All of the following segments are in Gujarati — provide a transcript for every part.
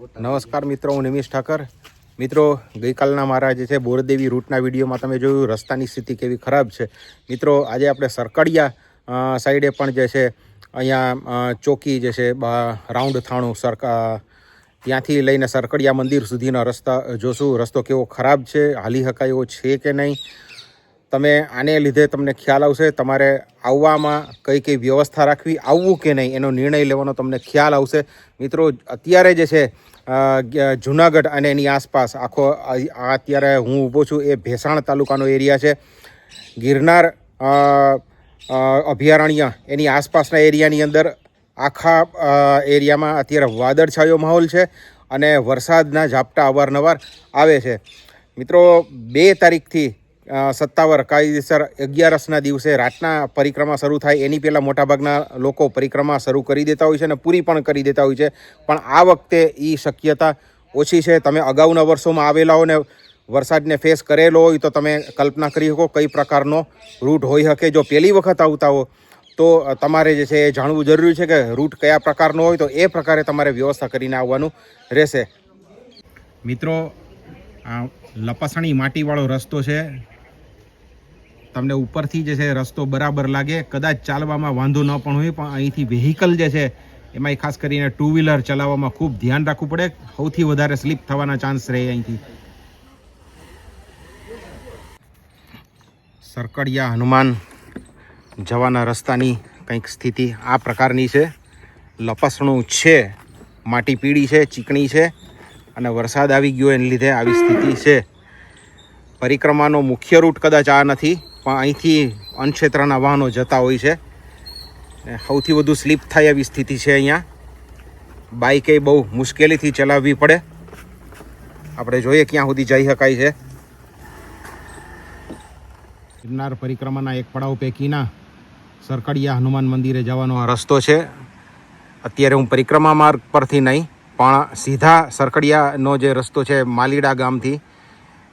નમસ્કાર મિત્રો, હું નિમિષ ઠાકર. મિત્રો, ગઈકાલના મારા જે છે બોરદેવી રૂટના વિડીયોમાં તમે જોયું રસ્તાની સ્થિતિ કેવી ખરાબ છે. મિત્રો, આજે આપણે સરકડિયા સાઈડે પણ જે છે અહીંયા ચોકી જે છે રાઉન્ડ થાણું સરકા ત્યાંથી લઈને સરકડિયા મંદિર સુધીનો રસ્તા જોશું. રસ્તો કેવો ખરાબ છે? હાલી શકાય એવો છે કે નહીં? તમે આને લીધે તમને ખ્યાલ આવશે, તમારે આવવામાં કઈ કઈ વ્યવસ્થા રાખવી, આવવું કે નહીં, એનો નિર્ણય લેવાનો તમને ખ્યાલ આવશે. મિત્રો, અત્યારે જે છે જુનાગઢ અને એની આસપાસ. આખો અત્યારે હું ઊભો છું એ ભેસાણ તાલુકાનો એરિયા છે. ગિરનાર અભયારણ્ય એની આસપાસના એરિયાની અંદર આખા એરિયામાં અત્યારે વાદળછાયો માહોલ છે અને વરસાદના ઝાપટા અવારનવાર આવે છે. મિત્રો, બે તારીખથી સત્તાવાર કાયદેસર અગિયારસના દિવસે રાતના પરિક્રમા શરૂ થાય. એની પહેલાં મોટાભાગના લોકો પરિક્રમા શરૂ કરી દેતા હોય છે અને પૂરી પણ કરી દેતા હોય છે. પણ આ વખતે એ શક્યતા ઓછી છે. તમે અગાઉના વર્ષોમાં આવેલા હો ને વરસાદને ફેસ કરેલો હોય તો તમે કલ્પના કરી શકો કઈ પ્રકારનો રૂટ હોઈ શકે. જો પહેલી વખત આવતા હો, તો તમારે જે છે એ જાણવું જરૂરી છે કે રૂટ કયા પ્રકારનો હોય તો એ પ્રકારે તમારે વ્યવસ્થા કરીને આવવાનું રહેશે. મિત્રો, આ લપસણી માટીવાળો રસ્તો છે. તમને ઉપરથી જે છે રસ્તો બરાબર લાગે. કદાચ ચાલવામાં વાંધો ન પણ હોય, પણ અહીંથી વેહિકલ જે છે એમાં ખાસ કરીને ટુ વ્હીલર ચલાવવામાં ખૂબ ધ્યાન રાખવું પડે. સૌથી વધારે સ્લીપ થવાના ચાન્સ રહે અહીંથી. સરકડિયા હનુમાન જવાના રસ્તાની કંઈક સ્થિતિ આ પ્રકારની છે. લપસણું છે, માટી પીળી છે, ચીકણી છે, અને વરસાદ આવી ગયો એને લીધે આવી સ્થિતિ છે. પરિક્રમાનો મુખ્ય રૂટ કદાચ આ નથી, પણ અહીંથી અનક્ષેત્રના વાહનો જતા હોય છે. સૌથી વધુ સ્લીપ થાય એવી સ્થિતિ છે અહીંયા. બાઇકે બહુ મુશ્કેલીથી ચલાવવી પડે. આપણે જોઈએ ક્યાં સુધી જઈ શકાય છે. ગિરનાર પરિક્રમાના એક પડાવ પૈકીના સરકડિયા હનુમાન મંદિરે જવાનો આ રસ્તો છે. અત્યારે હું પરિક્રમા માર્ગ પરથી નહીં, પણ સીધા સરકડિયાનો જે રસ્તો છે, માલીડા ગામથી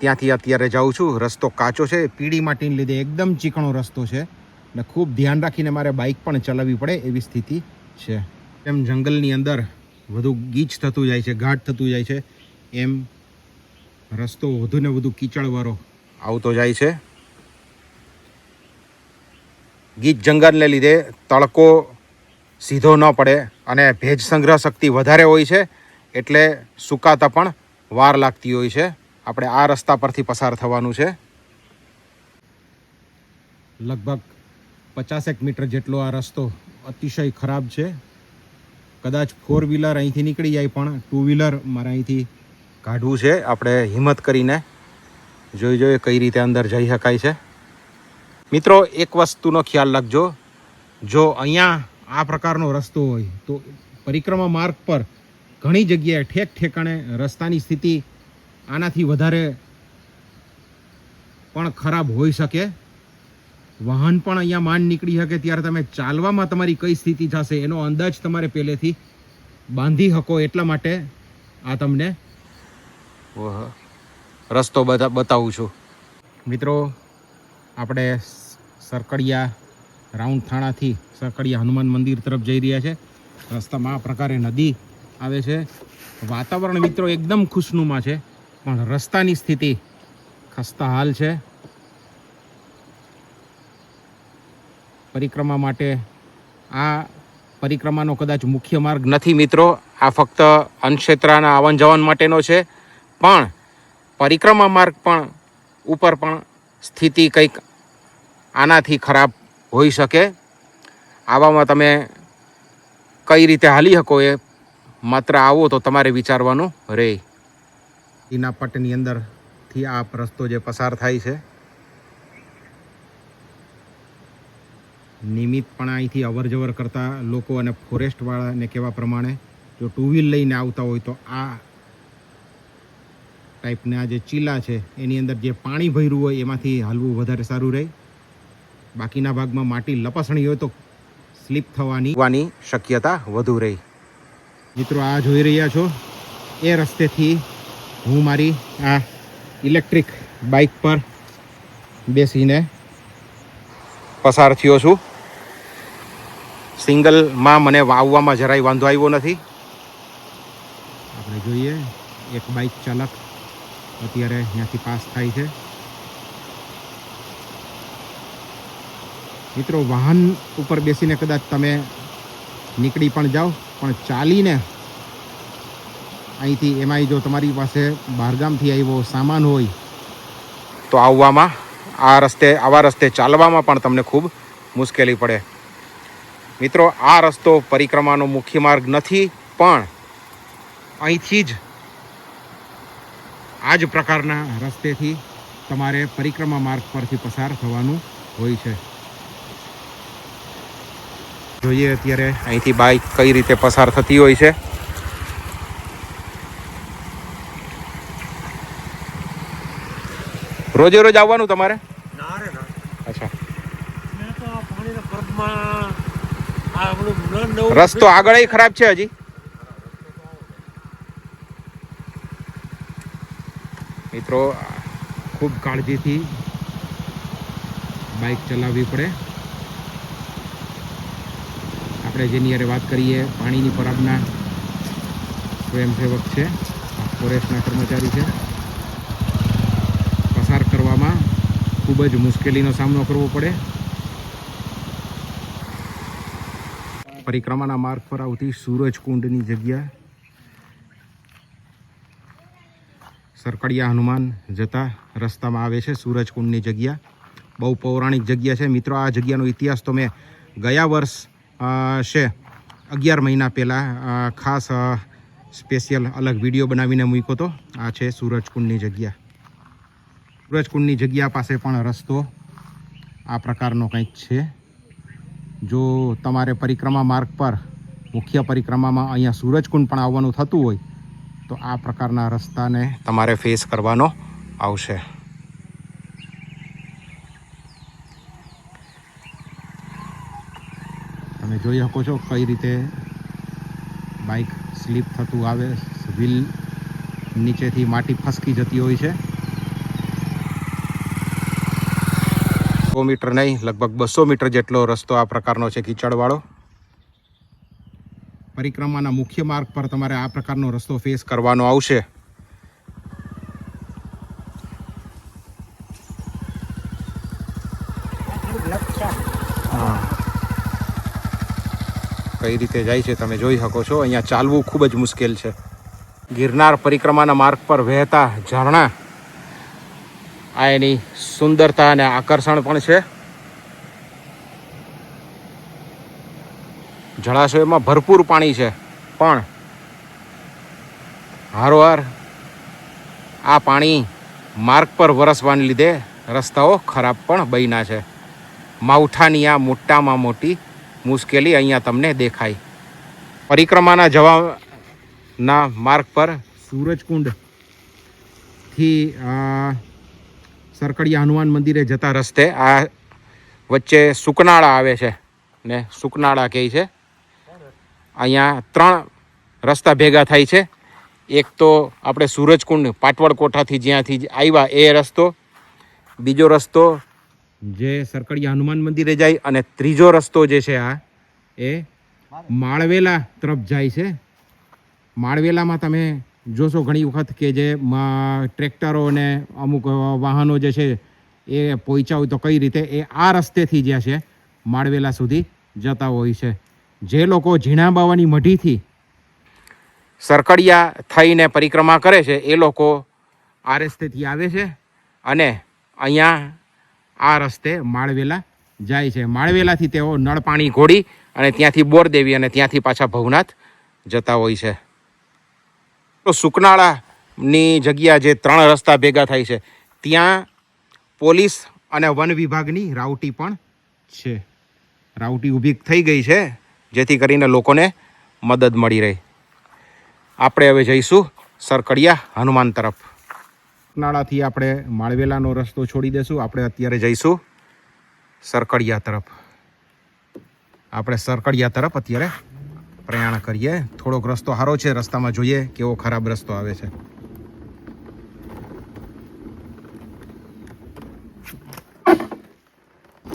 ત્યાંથી અત્યારે જાઉં છું. રસ્તો કાચો છે. પીળી માટીને લીધે એકદમ ચીકણો રસ્તો છે. ને ખૂબ ધ્યાન રાખીને મારે બાઇક પણ ચલાવવી પડે એવી સ્થિતિ છે. એમ જંગલની અંદર વધુ ગીચ થતું જાય છે ઘાટ થતું જાય છે, એમ રસ્તો વધુ ને વધુ કીચડવાળો આવતો જાય છે. ગીચ જંગલને લીધે તડકો સીધો ન પડે અને ભેજ સંગ્રહ શક્તિ વધારે હોય છે. એટલે સુકાતા પણ વાર લાગતી હોય છે. આપણે આ રસ્તા પરથી પસાર થવાનું છે. લગભગ પચાસેક મીટર જેટલો આ રસ્તો અતિશય ખરાબ છે. કદાચ ફોર વ્હીલર અહીંથી નીકળી જાય, પણ ટુ વ્હીલર મારે અહીંથી કાઢવું છે. આપણે હિંમત કરીને જોઈ જોઈએ કઈ રીતે અંદર જઈ શકાય છે. મિત્રો, એક વસ્તુનો ખ્યાલ રાખજો. જો અહીંયા આ પ્રકારનો રસ્તો હોય, તો પરિક્રમા માર્ગ પર ઘણી જગ્યાએ ઠેક ઠેકાણે રસ્તાની સ્થિતિ આનાથી વધારે પણ ખરાબ હોઈ શકે. વાહન પણ અહીંયા માંડ નીકળી શકે ત્યારે તમે ચાલવામાં તમારી કઈ સ્થિતિ થશે એનો અંદાજ તમારે પહેલેથી બાંધી શકો એટલા માટે આ તમને રસ્તો બધા બતાવું છું. મિત્રો આપણે સરકડિયા રાઉન્ડ થાણાથી સરકડિયા હનુમાન મંદિર તરફ જઈ રહ્યા છે. રસ્તામાં આ પ્રકારે નદી આવે છે. વાતાવરણ મિત્રો એકદમ ખુશનુમા છે. પણ રસ્તાની સ્થિતિ ખસ્તા હાલ છે. પરિક્રમા માટે આ પરિક્રમાનો કદાચ મુખ્ય માર્ગ નથી મિત્રો, આ ફક્ત અનક્ષેત્રાના આવન જવન માટેનો છે. પણ પરિક્રમા માર્ગ પણ ઉપર પણ સ્થિતિ કંઈક આનાથી ખરાબ હોઈ શકે. આવામાં તમે કઈ રીતે હાલી શકો એ માત્ર આવો તો તમારે વિચારવાનું રહે એના પટની અંદરથી આ રસ્તો જે પસાર થાય છે નિયમિત પણ અહીંથી અવર જવર કરતા લોકો અને ફોરેસ્ટવાળાને કહેવા પ્રમાણે, જો ટુ વ્હીલ લઈને આવતા હોય તો આ ટાઈપના જે ચીલા છે, એની અંદર જે પાણી ભર્યું હોય એમાંથી હાલવું વધારે સારું રહે. બાકીના ભાગમાં માટી લપસણી હોય તો સ્લીપ થવાની વાની શક્યતા વધુ રહી. મિત્રો, આ જોઈ રહ્યા છો? એ રસ્તેથી હું મારી આ ઇલેક્ટ્રિક બાઇક પર બેસીને પસાર થયો છું. સિંગલમાં મને વાવવામાં જરાય વાંધો આવ્યો નથી. આપણે જોઈએ, એક બાઇક ચાલક અત્યારે અહીંયાથી પાસ થાય છે. મિત્રો, વાહન ઉપર બેસીને કદાચ તમે નીકળી પણ જાઓ, પણ ચાલીને અહીંથી એમાંય જો તમારી પાસે બહારગામથી આવ્યો સામાન હોય, તો આવવામાં, આ રસ્તે, આવા રસ્તે ચાલવામાં પણ તમને ખૂબ મુશ્કેલી પડે. મિત્રો, આ રસ્તો પરિક્રમાનો મુખ્ય માર્ગ નથી, પણ અહીંથી જ, આ જ પ્રકારના રસ્તેથી તમારે પરિક્રમા માર્ગ પરથી પસાર થવાનું હોય છે. જોઈએ અત્યારે અહીંથી બાઇક કઈ રીતે પસાર થતી હોય છે. રોજે રોજ આવવાનું તમારે? ના રે ના. અચ્છા. મેં તો આ પાણીના પર્વમાં આ આપણું ન નવું રસ્તો આગળ ખરાબ છે હજી? મિત્રો ખૂબ કાળજીથી બાઇક ચલાવવી પડે. આપણે જેની અરે વાત કરીએ પાણીની પરબના સ્વયંસેવક છે ફોરેસ્ટના કર્મચારી છે પસાર કરવામાં ખૂબ જ મુશ્કેલીનો સામનો કરવો પડે. પરિક્રમાના માર્ગ પર આવતી સૂરજકુંડની જગ્યા. સરકડિયા હનુમાન જતા રસ્તામાં આવે છે સૂરજકુંડની જગ્યા. બહુ પૌરાણિક જગ્યા છે. મિત્રો, આ જગ્યાનો ઇતિહાસ તો મેં ગયા વર્ષ છે, અગિયાર મહિના પહેલાં ખાસ સ્પેશિયલ અલગ વીડિયો બનાવીને મૂક્યો હતો. આ છે સૂરજકુંડની જગ્યા. સૂરજકુંડની જગ્યા પાસે પણ રસ્તો આ પ્રકારનો કંઈક છે. જો તમારે પરિક્રમા માર્ગ પર, મુખ્ય પરિક્રમામાં અહીંયા સૂરજકુંડ પણ આવવાનું થતું હોય, તો આ પ્રકારના રસ્તાને તમારે ફેસ કરવાનો આવશે. તમે જોઈ શકો છો કઈ રીતે બાઇક સ્લીપ થતું આવે, વ્હીલ નીચેથી માટી ફસકી જતી હોય છે. સો મીટર નહીં, લગભગ બસો મીટર જેટલો રસ્તો આ પ્રકારનો છે કીચડવાળો. પરિક્રમાના મુખ્ય માર્ગ પર તમારે આ પ્રકારનો રસ્તો ફેસ કરવાનો આવશે. કઈ રીતે જાય છે તમે જોઈ શકો છો, અહીંયા ચાલવું ખૂબ જ મુશ્કેલ છે. ગિરનાર પરિક્રમાના માર્ગ પર વહેતા ઝરણા. આ એની સુંદરતા અને આકર્ષણ પણ છે. જળાશયમાં ભરપૂર પાણી છે, પણ હારોહાર આ પાણી માર્ગ પર વરસવાને લીધે રસ્તાઓ ખરાબ પણ બન્યા છે. માવઠાની આ મોટામાં મોટી મુશ્કેલી અહીંયા તમને દેખાય. પરિક્રમાના જવાના માર્ગ પર સૂરજકુંડથી સરકડિયા હનુમાન મંદિરે જતા રસ્તે આ વચ્ચે સુકનાળા આવે છે ને સુકનાળા કહે છે. અહીંયા ત્રણ રસ્તા ભેગા થાય છે. એક તો આપણે સૂરજકુંડ પાટવડ કોઠાથી જ્યાંથી આવ્યા એ રસ્તો, બીજો રસ્તો જે સરકડીયા હનુમાન મંદિરે જાય અને ત્રીજો રસ્તો જે છે આ, એ માળવેલા તરફ જાય છે. માળવેલામાં તમે જોશો ઘણી વખત કે જે ટ્રેક્ટરો અને અમુક વાહનો જે છે એ પહોંચ્યા હોય તો કઈ રીતે એ આ રસ્તેથી જ્યાં છે માળવેલા સુધી જતા હોય છે. જે લોકો ઝીણા બાવાની મઢીથી સરકડિયા થઈને પરિક્રમા કરે છે, એ લોકો આ રસ્તેથી આવે છે અને અહીંયા આ રસ્તે માળવેલા જાય છે. માળવેલાથી તેઓ નળ પાણી ઘોડી અને ત્યાંથી બોરદેવી અને ત્યાંથી પાછા ભવનાથ જતા હોય છે. તો સુકનાળાની જગ્યા જે ત્રણ રસ્તા ભેગા થાય છે, ત્યાં પોલીસ અને વન વિભાગની રાવટી પણ છે. રાવટી ઊભી થઈ ગઈ છે, જેથી કરીને લોકોને મદદ મળી રહે. આપણે હવે જઈશું સરકડિયા હનુમાન તરફ. નાળાથી આપણે માળવેલાનો રસ્તો છોડી દેશું. આપણે અત્યારે જઈશું સરકડિયા તરફ. આપણે સરકડિયા તરફ અત્યારે પ્રયાણ કરીએ. થોડોક રસ્તો સારો છે, રસ્તામાં જોઈએ કેવો ખરાબ રસ્તો આવે છે.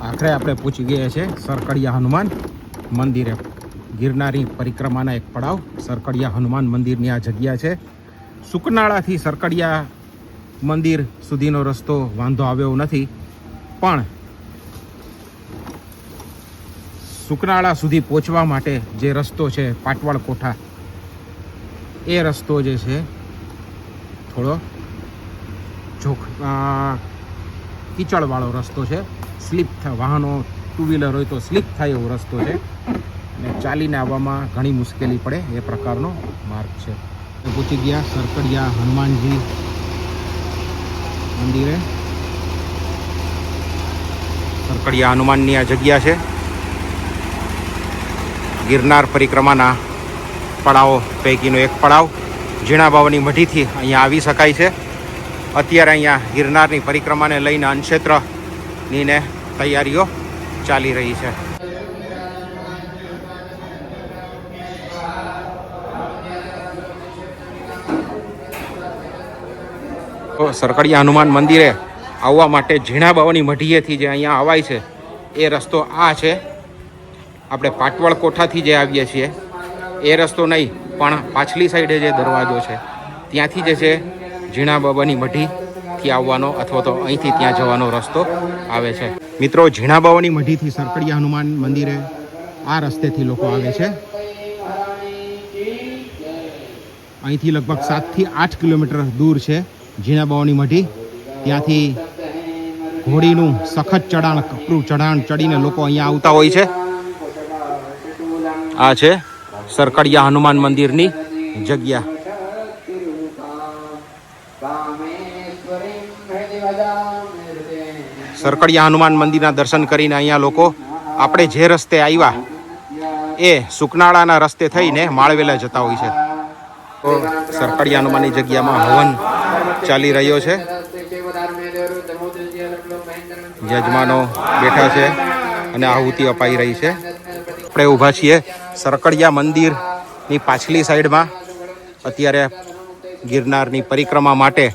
આખરે આપણે પહોંચી ગયા છે, સરકડિયા હનુમાન મંદિરે. ગિરનારી પરિક્રમાના એક પડાવ, સરકડિયા હનુમાન મંદિરની આ જગ્યા છે. સુકનાળાથી સરકડિયા મંદિર સુધીનો રસ્તો વાંધો આવ્યો નથી. પણ સુકનાળા સુધી પહોંચવા માટે જે રસ્તો છે પાટવાળ કોઠા એ રસ્તો જે છે, થોડો જોખ કીચડવાળો રસ્તો છે. સ્લીપ વાહનો ટુ વ્હીલર હોય તો સ્લીપ થાય એવો રસ્તો છે. અને ચાલીને આવવામાં ઘણી મુશ્કેલી પડે એ પ્રકારનો માર્ગ છે. પહોંચી ગયા, સરકડિયા, હનુમાનજી મંદિરે. સરકડિયા, હનુમાનની આ જગ્યા છે. ગિરનાર પરિક્રમાના પડાવો પૈકીનો એક પડાવ ઝીણા બાવાની મઢીથી અહીંયા આવી શકાય છે. અત્યારે અહીંયા ગિરનારની પરિક્રમાને લઈને અનક્ષેત્રની ને તૈયારીઓ ચાલી રહી છે. સરકડિયા હનુમાન મંદિરે આવવા માટે ઝીણા બાવાની મઢીએથી જે અહીંયા આવાય છે, એ રસ્તો આ છે. આપણે પાટવળ કોઠાથી જે આવીએ છીએ, એ રસ્તો નહીં, પણ પાછલી સાઈડે જે દરવાજો છે, ત્યાંથી જે છે ઝીણા બાબાની મઢીથી આવવાનો અથવા તો અહીંથી ત્યાં જવાનો રસ્તો આવે છે. મિત્રો ઝીણા બાબાની મઢીથી સરકડીયા હનુમાન મંદિરે આ રસ્તેથી લોકો આવે છે. અહીંથી લગભગ સાતથી આઠ કિલોમીટર દૂર છે ઝીણા બાવાની મઢી. ત્યાંથી ઘોડીનું સખત ચઢાણ, કપરું ચઢાણ ચડીને લોકો અહીંયા આવતા હોય છે. આ છે સરકડિયા હનુમાન મંદિરની જગ્યા. સરકડિયા હનુમાન મંદિરના દર્શન કરીને અહીંયા લોકો આપણે જે રસ્તે આવ્યા એ સુકનાળાના રસ્તે થઈને માળવેલા જતા હોય છે. તો સરકડિયા હનુમાનની જગ્યામાં હવન ચાલી રહ્યો છે. યજમાનો બેઠા છે અને આહુતિ અપાઈ રહી છે. આપણે ઊભા છીએ સરકડિયા મંદિરની પાછલી સાઈડમાં. અત્યારે ગિરનારની પરિક્રમા માટે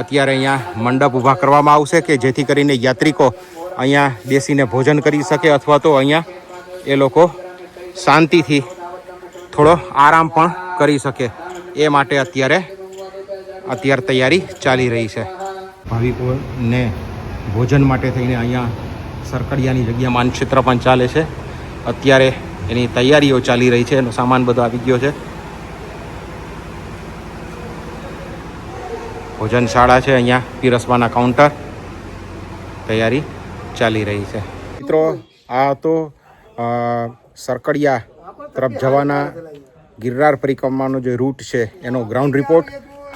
અત્યારે અહીંયા મંડપ ઊભા કરવામાં આવશે કે જેથી કરીને યાત્રિકો અહીંયા બેસીને ભોજન કરી શકે અથવા તો અહીંયા એ લોકો શાંતિથી થોડો આરામ પણ કરી શકે. એ માટે અત્યારે અત્યારે તૈયારી ચાલી રહી છે. ભાવિકોને ભોજન માટે થઈને અહીંયા સરકડિયાની જગ્યા માનક્ષેત્ર પણ ચાલે છે. અત્યારે એની તૈયારીઓ ચાલી રહી છે, એનો સામાન બધો આવી ગયો છે. ભોજનશાળા છે અહીંયા, પીરસવાના કાઉન્ટર તૈયારી ચાલી રહી છે. મિત્રો, આ તો સરકડિયા તરફ જવાના ગિરનાર પરિક્રમાનો જે રૂટ છે, એનો ગ્રાઉન્ડ રિપોર્ટ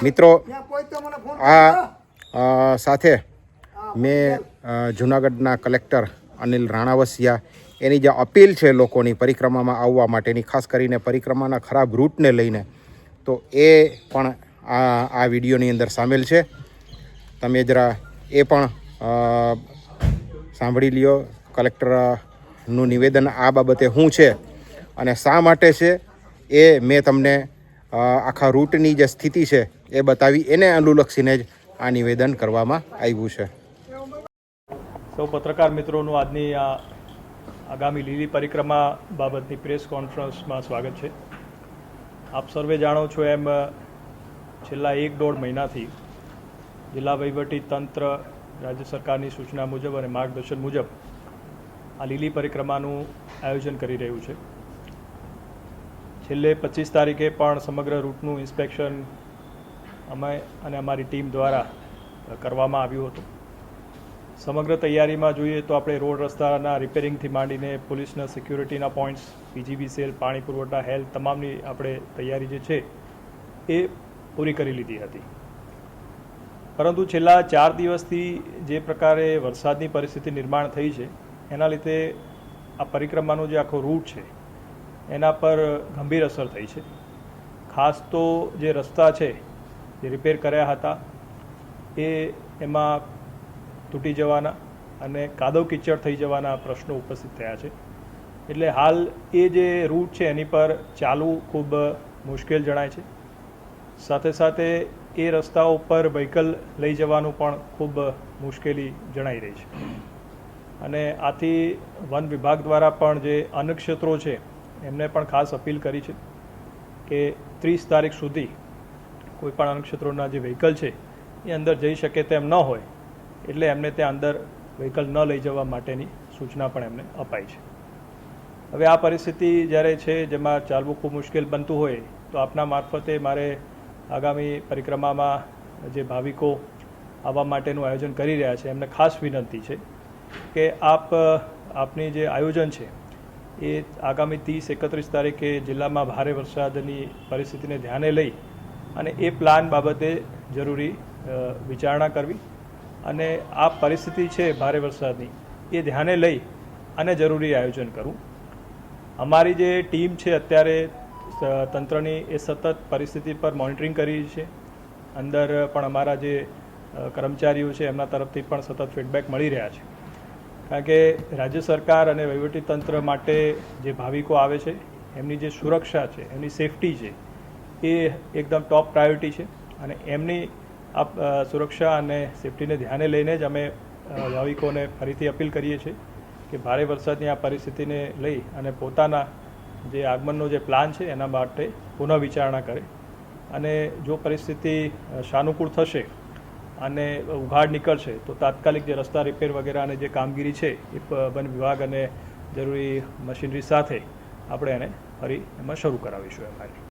મિત્રો, આ સાથે મેં જુનાગઢના કલેક્ટર અનિલ રાણાવસિયા એની જે અપીલ છે લોકોની પરિક્રમામાં આવવા માટેની, ખાસ કરીને પરિક્રમાના ખરાબ રૂટને લઈને, તો એ પણ આ આ વિડીયોની અંદર સામેલ છે. તમે જરા એ પણ સાંભળી લ્યો. કલેક્ટરનું નિવેદન આ બાબતે શું છે અને શા માટે છે એ મેં તમને આખા રૂટની જે સ્થિતિ છે એ બતાવી. એને અનુલક્ષીને જ આ નિવેદન કરવામાં આવ્યું છે. સૌ પત્રકાર મિત્રોનું આજની આ આગામી લીલી પરિક્રમા બાબતની પ્રેસ કોન્ફરન્સમાં સ્વાગત છે. આપ સર્વે જાણો છો એમ છેલ્લા એક દોઢ મહિનાથી જિલ્લા વહીવટી તંત્ર, રાજ્ય સરકારની સૂચના મુજબ અને માર્ગદર્શન મુજબ આ લીલી પરિક્રમાનું આયોજન કરી રહ્યું છે. છેલ્લે પચીસ તારીખે પણ સમગ્ર રૂટનું ઇન્સ્પેક્શન અમે અને અમારી ટીમ દ્વારા કરવામાં આવ્યું હતું. સમગ્ર તૈયારીમાં જોઈએ તો આપણે રોડ રસ્તાના રિપેરિંગથી માંડીને પોલીસના સિક્યુરિટીના પોઈન્ટ્સ સેલ, પાણી પુરવઠા હેલ્થ તમામની આપણે તૈયારી જે છે એ પૂરી કરી લીધી હતી. પરંતુ છેલ્લા ચાર દિવસથી જે પ્રકારે વરસાદની પરિસ્થિતિ નિર્માણ થઈ છે, એના લીધે આ પરિક્રમાનો જે આખો રૂટ છે, એના પર ગંભીર અસર થઈ છે. ખાસ તો જે રસ્તા છે, જે રિપેર કર્યા હતા, એ એમાં તૂટી જવાના અને કાદવ કિચડ થઈ જવાના પ્રશ્નો ઉપસ્થિત થયા છે. એટલે હાલ એ જે રૂટ છે એની પર ચાલવું ખૂબ મુશ્કેલ જણાય છે. સાથે સાથે એ રસ્તા ઉપર વ્હીકલ લઈ જવાનું પણ ખૂબ મુશ્કેલી જણાઈ રહી છે. અને આથી વન વિભાગ દ્વારા પણ જે અન્નક્ષેત્રો છે, એમને પણ ખાસ અપીલ કરી છે કે ત્રીસ તારીખ સુધી કોઈપણ અન્નક્ષેત્રોના જે વ્હીકલ છે, એ અંદર જઈ શકે તેમ ન હોય એટલે એમને ત્યાં અંદર વ્હીકલ ન લઈ જવા માટેની સૂચના પણ એમને અપાઈ છે. હવે આ પરિસ્થિતિ જ્યારે છે, જેમાં ચાલવું ખૂબ મુશ્કેલ બનતું હોય, તો આપના મારફતે મારે આગામી પરિક્રમામાં જે ભાવિકો આવવા માટેનું આયોજન કરી રહ્યા છે, એમને ખાસ વિનંતી છે કે આપ, આપની જે આયોજન છે, એ આગામી ત્રીસ એકત્રીસ તારીખે જિલ્લામાં ભારે વરસાદની પરિસ્થિતિને ધ્યાને લઈ અને એ પ્લાન બાબતે જરૂરી વિચારણા કરવી અને આ પરિસ્થિતિ છે ભારે વરસાદની. એ ધ્યાને લઈ અને જરૂરી આયોજન કરવું અમારી જે ટીમ છે અત્યારે તંત્રની એ સતત પરિસ્થિતિ પર મોનિટરિંગ કરી છે. અંદર પણ અમારા જે કર્મચારીઓ છે એમના તરફથી પણ સતત ફીડબેક મળી રહ્યા છે. કારણ કે રાજ્ય સરકાર અને તંત્ર માટે જે ભાવિકો આવે છે, એમની જે સુરક્ષા છે, એમની સેફટી છે, એ એકદમ ટોપ પ્રાયોરિટી છે. અને એમની આ સુરક્ષા અને સેફટીને ધ્યાને લઈને જ અમે ભાવિકોને ફરીથી અપીલ કરીએ છીએ કે ભારે વરસાદની આ પરિસ્થિતિને લઈ અને પોતાના જે આગમનનો જે પ્લાન છે એના માટે પુનઃ વિચારણા કરે અને જો પરિસ્થિતિ સાનુકૂળ થશે અને ઉઘાડ નીકળશે તો તાત્કાલિક જે રસ્તા રિપેર વગેરેની જે કામગીરી છે એ વન વિભાગ અને જરૂરી મશીનરી સાથે આપણે એને ફરી એમાં શરૂ કરાવીશું એમ